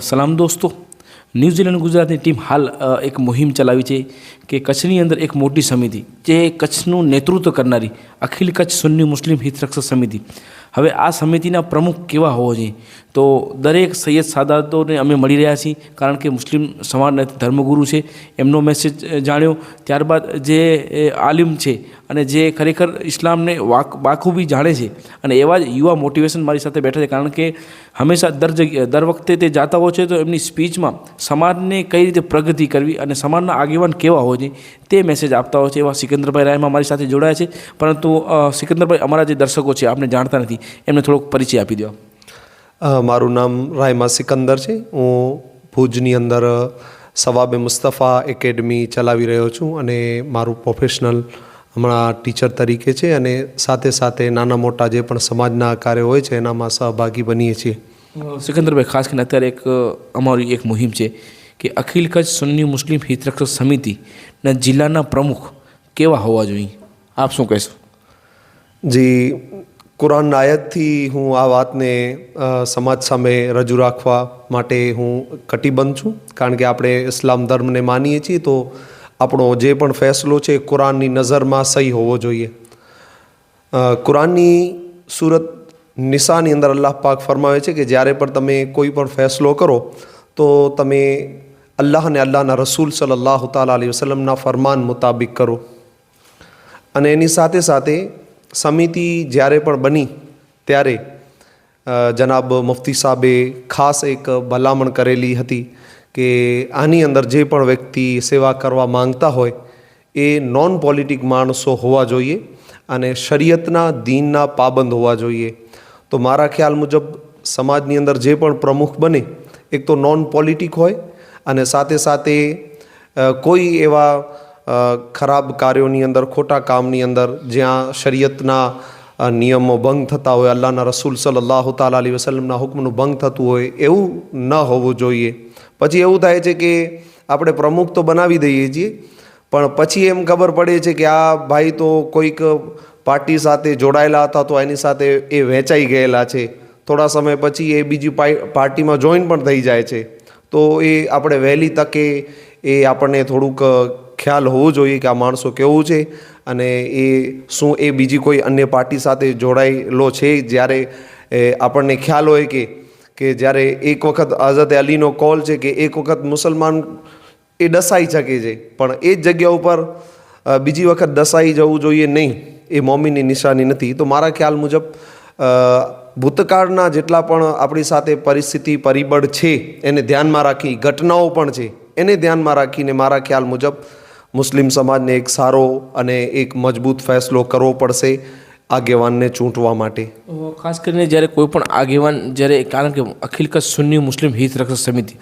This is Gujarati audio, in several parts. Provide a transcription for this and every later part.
સલામ દોસ્તો. ન્યૂઝીલેન્ડ ગુજરાતની ટીમ હાલ એક મુહિમ ચલાવી છે કે કચ્છની અંદર એક મોટી સમિતિ જે કચ્છનું નેતૃત્વ કરનારી અખિલ કચ્છ સુન્ની મુસ્લિમ હિતરક્ષક સમિતિ. હવે આ સમિતિના પ્રમુખ કેવા હોવો જોઈએ? તો દરેક સૈયદ સાદાતોને અમે મળી રહ્યા છીએ, કારણ કે મુસ્લિમ સમાજના ધર્મગુરુ છે. એમનો મેસેજ જાણ્યો. ત્યારબાદ જે આલિમ છે અને જે ખરેખર ઇસ્લામને વાક, બાખૂબી જાણે છે અને એવા જ યુવા મોટિવેશન મારી સાથે બેઠા છે. કારણ કે હંમેશા દર જગ્યા દર વખતે તે જાતા હોય છે, તો એમની સ્પીચમાં સમાજને કઈ રીતે પ્રગતિ કરવી અને સમાજના આગેવાન કેવા હોય છે, તે મેસેજ આપતા હોય છે. એવા સિકંદરભાઈ રાયમાં મારી સાથે જોડાયા છે. પરંતુ સિકંદરભાઈ, અમારા જે દર્શકો છે, આપને જાણતા નથી. એમને થોડોક પરિચય આપી દો. મારું નામ રાયમા સિકંદર છે. હું ભુજની અંદર સવાબે મુસ્તફા એકેડમી ચલાવી રહ્યો છું અને મારું પ્રોફેશનલ હમણાં ટીચર તરીકે છે અને સાથે સાથે નાના મોટા જે પણ સમાજના કાર્ય હોય છે એનામાં સહભાગી બનીએ છીએ. સિકંદરભાઈ ખાસ કરીને અત્યારે એક અમારી એક મુહિમ છે કે અખિલ કચ્છ સુન્ની મુસ્લિમ હિતરક્ષક સમિતિના જિલ્લાના પ્રમુખ કેવા હોવા જોઈએ? આપ શું કહેશો? જે કુરાન આયતથી હું આ વાતને સમાજ સામે રજૂ રાખવા માટે હું કટિબંધ છું. કારણ કે આપણે ઇસ્લામ ધર્મને માનીએ છીએ તો આપણો જે પણ ફેસલો છે એ કુરાનની નજરમાં સહી હોવો જોઈએ. કુરાનની સુરત નિશાની અંદર અલ્લાહ પાક ફરમાવે છે કે જ્યારે પણ તમે કોઈ પણ ફેસલો કરો, તો તમે અલ્લાહ અને અલ્લાહના રસૂલ સલ્લાહ તાલા અલી વસલમના ફરમાન મુતાબિક કરો. અને એની સાથે સાથે સમિતિ જ્યારે પણ બની, ત્યારે જનાબ મુફ્તી સાહેબે ખાસ એક ભલામણ કરેલી હતી કે આની અંદર જે પણ વ્યક્તિ સેવા કરવા માંગતા હોય એ નોન પોલિટિક માણસો હોવા જોઈએ અને શરીયતના દીનના પાબંદ હોવા જોઈએ. તો મારા ખ્યાલ મુજબ સમાજની અંદર જે પણ પ્રમુખ બને, એક તો નોન પોલિટિક હોય અને સાથે સાથે કોઈ એવા ખરાબ કાર્યોની અંદર, ખોટા કામની અંદર જ્યાં શરીયતના નિયમો ભંગ થતા હોય, અલ્લાહના રસૂલ સલ્લાહ તાલા અલી વસલમના હુકમનું ભંગ થતું હોય, એવું ન હોવું જોઈએ. પછી એવું થાય છે કે આપણે પ્રમુખ તો બનાવી દઈએ છીએ, પણ પછી એમ ખબર પડે છે કે આ ભાઈ તો કોઈક પાર્ટી સાથે જોડાયેલા હતા, તો એની સાથે એ વહેંચાઈ ગયેલા છે. થોડા સમય પછી એ બીજી પાર્ટીમાં જોઈન પણ થઈ જાય છે. તો એ આપણે વહેલી તકે એ આપણને થોડુંક ખ્યાલ હોવો જોઈએ કે આ માણસો કેવું છે અને એ શું એ બીજી કોઈ અન્ય પાર્ટી સાથે જોડાયેલો છે? જ્યારે આપણને ખ્યાલ હોય કે કે જ્યારે એક વખત આઝાદ અલીનો કોલ છે કે એક વખત મુસલમાન એ ડસાઈ શકે છે, પણ એ જ જગ્યા ઉપર બીજી વખત ડસાઈ જવું જોઈએ નહીં, એ મોમીની નિશાની નથી. તો મારા ખ્યાલ મુજબ ભૂતકાળના જેટલા પણ આપણી સાથે પરિસ્થિતિ પરિબળ છે, એને ધ્યાનમાં રાખી, ઘટનાઓ પણ છે, એને ધ્યાનમાં રાખીને મારા ખ્યાલ મુજબ મુસ્લિમ સમાજને એક સારો અને એક મજબૂત ફેસલો કરવો પડશે આગેવાનને ચૂંટવા માટે. ખાસ કરીને જ્યારે કોઈ પણ આગેવાન જ્યારે કારણ કે અખિલ કચ્છ સુન્ની મુસ્લિમ હિત રક્ષક સમિતિ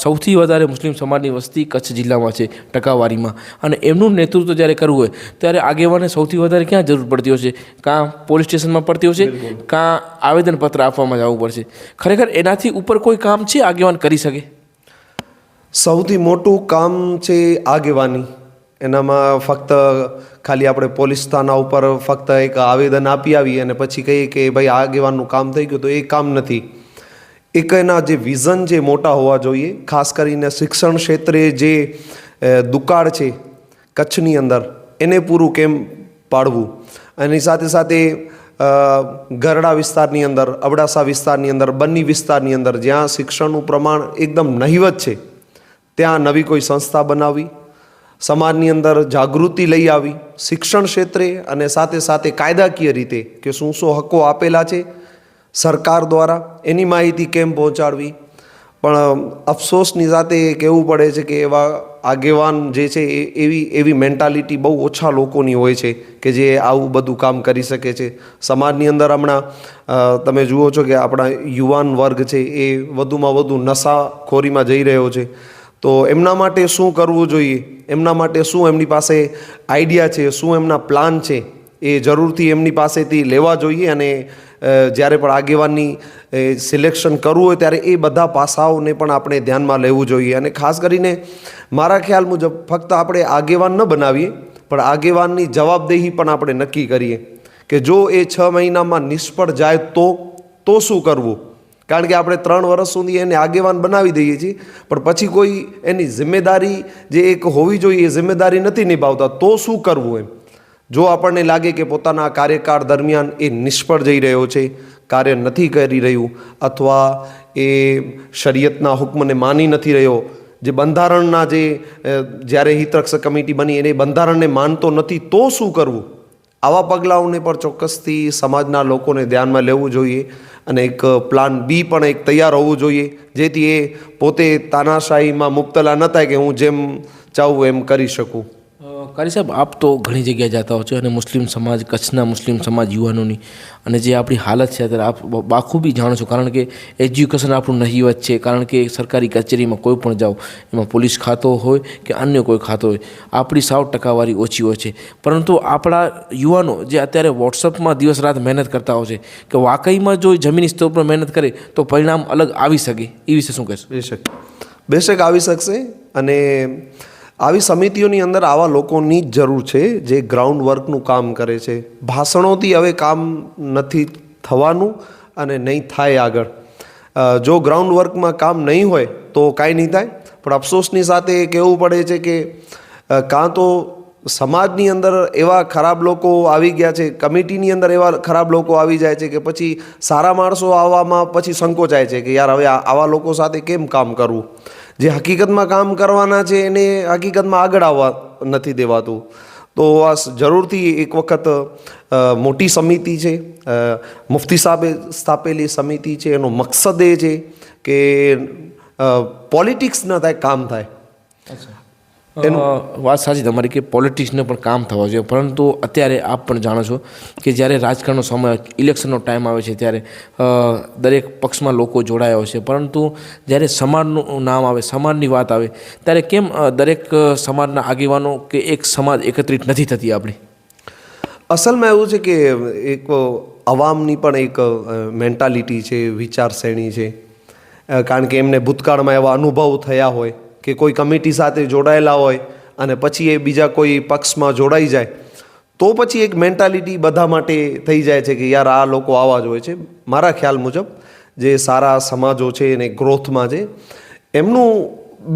સૌથી વધારે મુસ્લિમ સમાજની વસ્તી કચ્છ જિલ્લામાં છે ટકાવારીમાં. અને એમનું નેતૃત્વ જ્યારે કરવું હોય ત્યારે આગેવાને સૌથી વધારે ક્યાં જરૂર પડતી હોય છે? કાં પોલીસ સ્ટેશનમાં પડતી હોય છે? કાં આવેદનપત્ર આપવામાં જવું પડશે? ખરેખર એનાથી ઉપર કોઈ કામ છે આગેવાન કરી શકે? સૌથી મોટું કામ છે આગેવાની. એનામાં ફક્ત ખાલી આપણે પોલીસ થાના ઉપર ફક્ત એક આવેદન આપી આવી અને પછી કહીએ કે ભાઈ આગેવાનનું કામ થઈ ગયું તો એ કામ નથી. એક એના જે વિઝન જે મોટા હોવા જોઈએ, ખાસ કરીને શિક્ષણ ક્ષેત્રે જે દુકાળ છે કચ્છની અંદર, એને પૂરું કેમ પાડવું? એની સાથે સાથે ગરડા વિસ્તારની અંદર, અબડાસા વિસ્તારની અંદર, બન્ની વિસ્તારની અંદર જ્યાં શિક્ષણનું પ્રમાણ એકદમ નહિવત છે. ત્યાં નવી કોઈ સંસ્થા બનાવી, સમાજની અંદર જાગૃતિ લઈ આવી, શિક્ષણ ક્ષેત્રે અને સાથે સાથે કાયદાકીય રીતે કે શું શું હકો આપેલા છે સરકાર દ્વારા, એની માહિતી કેમ પહોંચાડવી? પણ અફસોસની સાથે કહેવું પડે છે કે એવા આગેવાન જે છે એ, એવી એવી મેન્ટાલિટી બહુ ઓછા લોકોની હોય છે કે જે આવું બધું કામ કરી શકે છે. સમાજની અંદર હમણાં તમે જુઓ છો કે આપણા યુવાન વર્ગ છે એ વધુમાં વધુ નશાખોરીમાં જઈ રહ્યો છે. તો એમના માટે શું કરવું જોઈએ? એમના માટે શું એમની પાસે આઈડિયા છે? શું એમના પ્લાન છે? એ જરૂરથી એમની પાસેથી લેવા જોઈએ અને જ્યારે પણ આગેવાનની સિલેક્શન કરવું હોય ત્યારે એ બધા પાસાઓને પણ આપણે ધ્યાનમાં લેવું જોઈએ. અને ખાસ કરીને મારા ખ્યાલ મુજબ ફક્ત આપણે આગેવાન ન બનાવીએ, પણ આગેવાનની જવાબદેહી પણ આપણે નક્કી કરીએ કે જો એ છ મહિનામાં નિષ્ફળ જાય તો તો શું કરવું? કારણ કે આપણે ત્રણ વર્ષ સુધી એને આગેવાન બનાવી દઈએ છીએ, પણ પછી કોઈ એની જિમ્મેદારી જે એક હોવી જોઈએ એ જિમ્મેદારી નથી નિભાવતા, તો શું કરવું એમ? જો આપણને લાગે કે પોતાના કાર્યકાળ દરમિયાન એ નિષ્ફળ જઈ રહ્યો છે, કાર્ય નથી કરી રહ્યું, અથવા એ શરીયતના હુકમને માની નથી રહ્યો, જે બંધારણના જે જ્યારે હિતરક્ષક કમિટી બની એને બંધારણને માનતો નથી, તો શું કરવું? આવા પગલાઓને પણ ચોક્કસથી સમાજના લોકોને ધ્યાનમાં લેવું જોઈએ. અને એક પ્લાન બી પણ એક તૈયાર હોવું જોઈએ, જેથી એ પોતે તાનાશાહીમાં મુબતલા ન થાય કે હું જેમ ચાહું એમ કરી શકું. કારી સાહેબ, આપ તો ઘણી જગ્યાએ જતા હો છો અને મુસ્લિમ સમાજ, કચ્છના મુસ્લિમ સમાજ, યુવાનોની અને જે આપણી હાલત છે, અત્યારે આપ બાખૂબી જાણો છો. કારણ કે એજ્યુકેશન આપણું નહીવત છે, કારણ કે સરકારી કચેરીમાં કોઈ પણ જાઓ, એમાં પોલીસ ખાતો હોય કે અન્ય કોઈ ખાતો હોય, આપણી સાવ ટકાવારી ઓછી હોય છે. પરંતુ આપણા યુવાનો જે અત્યારે વોટ્સઅપમાં દિવસ રાત મહેનત કરતા હોય છે, કે વાકઈમાં જો જમીન સ્તર પર મહેનત કરે, તો પરિણામ અલગ આવી શકે. એ વિશે શું કહેશો? બેશક. બેશક આવી શકશે અને આવી સમિતિઓની અંદર આવા લોકોની જ જરૂર છે જે ગ્રાઉન્ડ વર્કનું કામ કરે છે. ભાષણોથી હવે કામ નથી થવાનું અને નહીં થાય આગળ. જો ગ્રાઉન્ડ વર્કમાં કામ નહીં હોય તો કાંઈ નહીં થાય. પણ અફસોસની સાથે કહેવું પડે છે કે કાં તો સમાજની અંદર એવા ખરાબ લોકો આવી ગયા છે, કમિટીની અંદર એવા ખરાબ લોકો આવી જાય છે કે પછી સારા માણસો આવવામાં પછી સંકોચાય છે કે યાર હવે આવા લોકો સાથે કેમ કામ કરવું? જે હકીકતમાં કામ કરવાના છે એને હકીકતમાં આગળ આવવા નથી દેવાતું. તો આ જરૂરથી એક વખત મોટી સમિતિ છે મુફ્તી સાહેબે સ્થાપેલી સમિતિ છે, એનો મકસદ એ છે કે પોલિટિક્સ ન થાય કામ થાય. અ, વાત સાચી તમારી કે પોલિટિક્સને પણ કામ થવા જોઈએ. પરંતુ અત્યારે આપ પણ જાણો છો કે જ્યારે રાજકારણનો સમય ઇલેક્શનનો ટાઈમ આવે છે ત્યારે દરેક પક્ષમાં લોકો જોડાયા છે. પરંતુ જ્યારે સમાજનું નામ આવે સમાજની વાત આવે ત્યારે કેમ દરેક સમાજના આગેવાનો કે એક સમાજ એકત્રિત નથી થતી આપણી? અસલમાં એવું છે કે એક અવામની પણ એક મેન્ટાલિટી છે વિચારશ્રેણી છે. કારણ કે એમને ભૂતકાળમાં એવા અનુભવ થયા હોય. કે કોઈ કમિટી સાથે જોડાયેલા હોય અને પછી એ બીજા કોઈ પક્ષમાં જોડાઈ જાય, તો પછી એક મેન્ટાલિટી બધા માટે થઈ જાય છે કે યાર આ લોકો આવા જ હોય છે. મારા ખ્યાલ મુજબ જે સારા સમાજો છે અને ગ્રોથમાં છે એમનું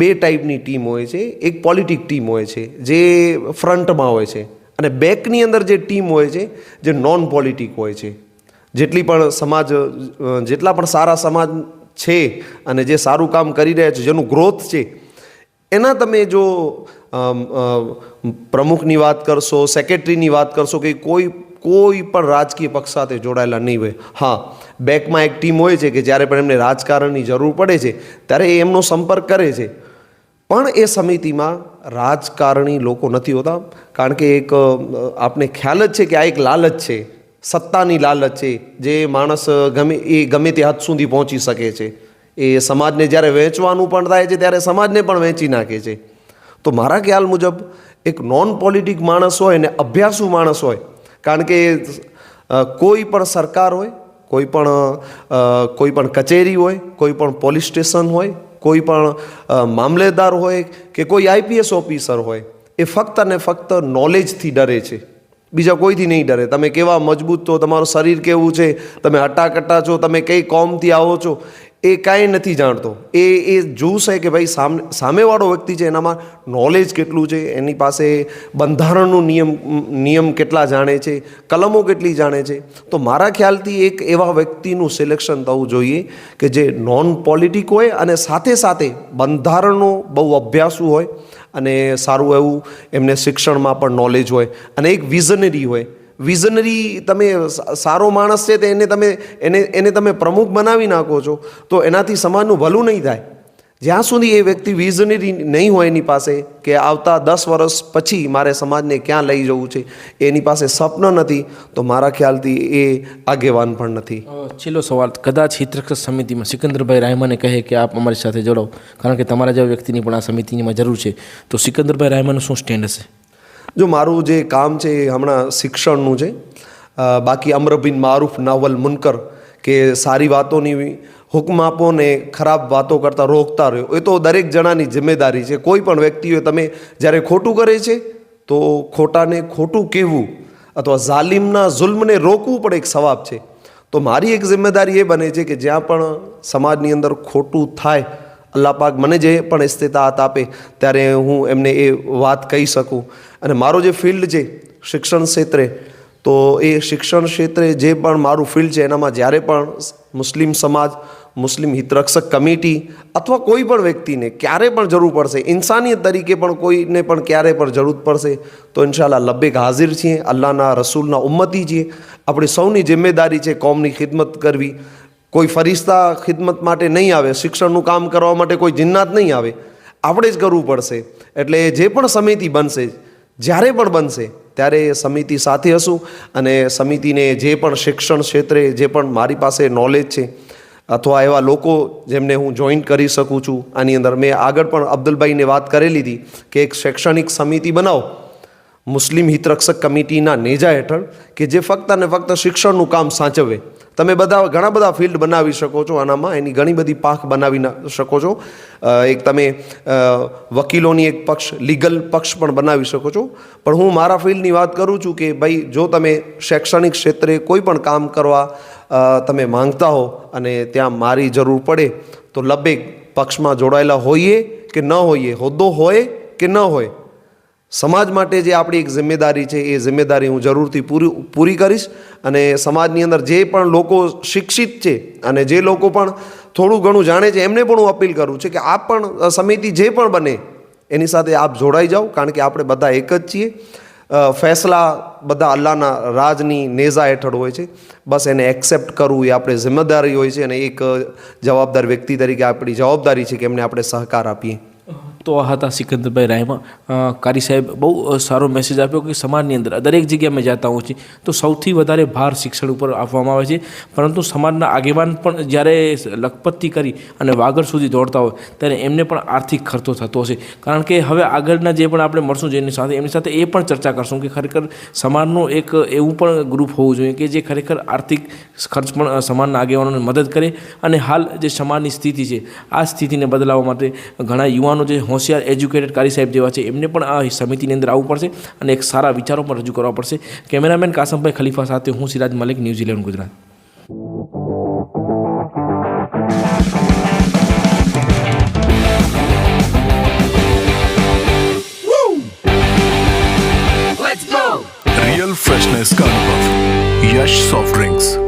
બે ટાઈપની ટીમ હોય છે. એક પોલિટિક ટીમ હોય છે, જે ફ્રન્ટમાં હોય છે અને બેકની અંદર જે ટીમ હોય છે, જે નોન પોલિટિક હોય છે. જેટલી પણ સમાજ જેટલા પણ સારા સમાજ છે અને જે સારું કામ કરી રહ્યા છે, જેનું ગ્રોથ છે એના તમે જો પ્રમુખની વાત કરશો, સેક્રેટરીની વાત કરશો કે કોઈ કોઈ પણ રાજકીય પક્ષ સાથે જોડાયેલા નહીં હોય. હા, બેકમાં એક ટીમ હોય છે કે જ્યારે પણ એમને રાજકારણની જરૂર પડે છે, ત્યારે એ એમનો સંપર્ક કરે છે. પણ એ સમિતિમાં રાજકારણી લોકો નથી હોતા, કારણ કે એક આપણે ખ્યાલ જ છે કે આ એક લાલચ છે. સત્તાની લાલચ છે, જે માણસ ગમે, એ ગમે તે હદ સુધી પહોંચી શકે છે. એ સમાજને જ્યારે વહેંચવાનું પણ થાય છે, ત્યારે સમાજને પણ વહેંચી નાખે છે. તો મારા ખ્યાલ મુજબ એક નોન પોલિટિક માણસ હોય ને અભ્યાસુ માણસ હોય, કારણ કે કોઈ પણ સરકાર હોય, કોઈ પણ કોઈ પણ કચેરી હોય, કોઈ પણ પોલીસ સ્ટેશન હોય, કોઈ પણ મામલેદાર હોય કે કોઈ આઈપીએસ ઓફિસર હોય, એ ફક્ત અને ફક્ત નોલેજથી ડરે છે. બીજા કોઈથી નહીં ડરે. તમે કેવા મજબૂત છો, તમારું શરીર કેવું છે, તમે અટાકટા છો, તમે કઈ કોમથી આવો છો એ કાંઈ નથી જાણતો. એ એ જોશે કે ભાઈ સામે, સામેવાળો વ્યક્તિ છે એનામાં નોલેજ કેટલું છે, એની પાસે બંધારણનું નિયમ નિયમ કેટલા જાણે છે, કલમો કેટલી જાણે છે. તો મારા ખ્યાલથી એક એવા વ્યક્તિનું સિલેક્શન થવું જોઈએ કે જે નોન પોલિટિક હોય અને સાથે સાથે બંધારણનો બહુ અભ્યાસુ હોય અને સારું એવું એમને શિક્ષણમાં પણ નોલેજ હોય અને એક વિઝનરી હોય. વિઝનરી તમે સારો માણસ છે તે એને તમે, એને એને તમે પ્રમુખ બનાવી નાખો છો, તો એનાથી સમાજનું ભલું નહીં થાય. જ્યાં સુધી એ વ્યક્તિ વિઝનરી નહીં હોય એની પાસે કે આવતા દસ વર્ષ પછી મારે સમાજને ક્યાં લઈ જવું છે, એની પાસે સ્વપ્ન નથી, તો મારા ખ્યાલથી એ આગેવાન પણ નથી. છેલ્લો સવાલ. કદાચ હિતરક્ષક સમિતિમાં સિકંદરભાઈ રાયમાને કહે કે આપ અમારી સાથે જોડો કારણ કે તમારા જેવા વ્યક્તિની પણ આ સમિતિમાં જરૂર છે. તો સિકંદરભાઈ રાયમાનું શું સ્ટેન્ડ હશે? જો મારું જે કામ છે એ હમણાં શિક્ષણનું છે બાકી અમરબિન મારૂફ નાવલ મુનકર કે સારી વાતોની હુકમ આપો ને ખરાબ વાતો કરતાં રોકતા રહ્યો. એ તો દરેક જણાની જિમ્મેદારી છે. કોઈ પણ વ્યક્તિઓ તમે જ્યારે ખોટું કરે છે, તો ખોટાને ખોટું કહેવું અથવા જાલિમના જુલ્મને રોકવું પણ એક સવાબ છે. તો મારી એક જિમ્મેદારી એ બને છે કે જ્યાં પણ સમાજની અંદર ખોટું થાય અલ્લાહ પાક મને જે પણ ઇસ્તિતાત આપે ત્યારે હું એમને એ વાત કહી શકું. અને મારો જે ફિલ્ડ છે શિક્ષણ ક્ષેત્રે, તો એ શિક્ષણ ક્ષેત્રે જે પણ મારું ફિલ્ડ છે એનામાં જ્યારે પણ મુસ્લિમ સમાજ, મુસ્લિમ હિતરક્ષક કમિટી અથવા કોઈ પણ વ્યક્તિને ક્યારે પણ જરૂર પડશે, ઇન્સાનિયત તરીકે પણ કોઈને પણ ક્યારે પણ જરૂર પડશે, તો ઇન્શાલ્લાહ લબ્બેક હાજર છીએ, અલ્લાહના રસૂલના ઉમ્મતી છીએ. આપણી સૌની જિમ્મેદારી છે કોમની ખિદમત કરવી કોઈ ફરિશ્તા ખિદમત માટે નહીં આવે, શિક્ષણનું કામ કરવા માટે કોઈ જિન્નાત નહીં આવે, આપણે જ કરવું પડશે. એટલે જે પણ સમિતિ બનશે, જ્યારે પણ બનશે, ત્યારે સમિતિ સાથે હશું અને સમિતિને જે પણ શિક્ષણ ક્ષેત્રે જે પણ મારી પાસે નોલેજ છે અથવા એવા લોકો જેમને હું જોઈન કરી શકું છું, આની અંદર મેં આગળ પણ અબ્દુલભાઈને વાત કરેલી હતી કે એક શૈક્ષણિક સમિતિ બનાવો. મુસ્લિમ હિતરક્ષક કમિટીના નેજા હેઠળ કે જે ફક્ત અને ફક્ત શિક્ષણનું કામ સાચવે. તમે બધા ઘણા બધા ફિલ્ડ બનાવી શકો છો આનામાં, એની ઘણી બધી પાક બનાવી શકો છો. એક તમે વકીલોની એક પક્ષ, લીગલ પક્ષ પણ બનાવી શકો છો. પણ હું મારા ફિલ્ડની વાત કરું છું કે ભાઈ, જો તમે શૈક્ષણિક ક્ષેત્રે કોઈ પણ કામ કરવા તમે માંગતા હો અને ત્યાં મારી જરૂર પડે, તો લબેક પક્ષમાં જોડાયેલા હોઈએ કે ન હોઈએ, હોદ્દો હોય કે ન હોય સમાજ માટે જે આપણી એક જિમ્મેદારી છે, એ જિમ્મેદારી હું જરૂરથી પૂરી પૂરી કરીશ અને સમાજની અંદર જે પણ લોકો શિક્ષિત છે અને જે લોકો પણ થોડું ઘણું જાણે છે, એમને પણ હું અપીલ કરું છું કે આપ પણ સમિતિ જે પણ બને, એની સાથે આપ જોડાઈ જાઓ, કારણ કે આપણે બધા એક જ છીએ. ફેસલા બધા અલ્લાહના રાજની નેઝા હેઠળ હોય છે. બસ એને એક્સેપ્ટ કરવું એ આપણે જિમ્મેદારી હોય છે અને એક જવાબદાર વ્યક્તિ તરીકે આપણી જવાબદારી છે કે એમને આપણે સહકાર આપીએ. તો હતા સિકંદરભાઈ રાયમા. કારી સાહેબ બહુ સારો મેસેજ આપ્યો કે સમાજની અંદર દરેક જગ્યાએ મેં જાતા હોઉં છું તો સૌથી વધારે ભાર શિક્ષણ ઉપર આપવામાં આવે છે. પરંતુ સમાજના આગેવાન પણ જ્યારે લખપતથી કરી અને વાગડ સુધી દોડતા હોય, ત્યારે એમને પણ આર્થિક ખર્ચો થતો હશે. કારણ કે હવે આગળના જે પણ આપણે મળશું જેની સાથે, એમની સાથે એ પણ ચર્ચા કરશું કે ખરેખર સમાજનું એક એવું પણ ગ્રુપ હોવું જોઈએ કે જે ખરેખર આર્થિક ખર્ચ પણ સમાજના આગેવાનોને મદદ કરે. અને હાલ જે સમાજની સ્થિતિ છે, આ સ્થિતિને બદલાવવા માટે ઘણા યુવાનો જે હોશિયાર એજ્યુકેટેડ કારી સાહેબ જેવા છે એમને પણ આ સમિતિની અંદર આવવું પડશે અને એક સારા વિચારો પણ રજૂ કરવા પડશે કેમેરામેન કાસમભાઈ ખલીફા સાથે હું Siraj Malik New Zealand Gujarat real freshness का अनुभव यश सॉफ्ट ड्रिंक्स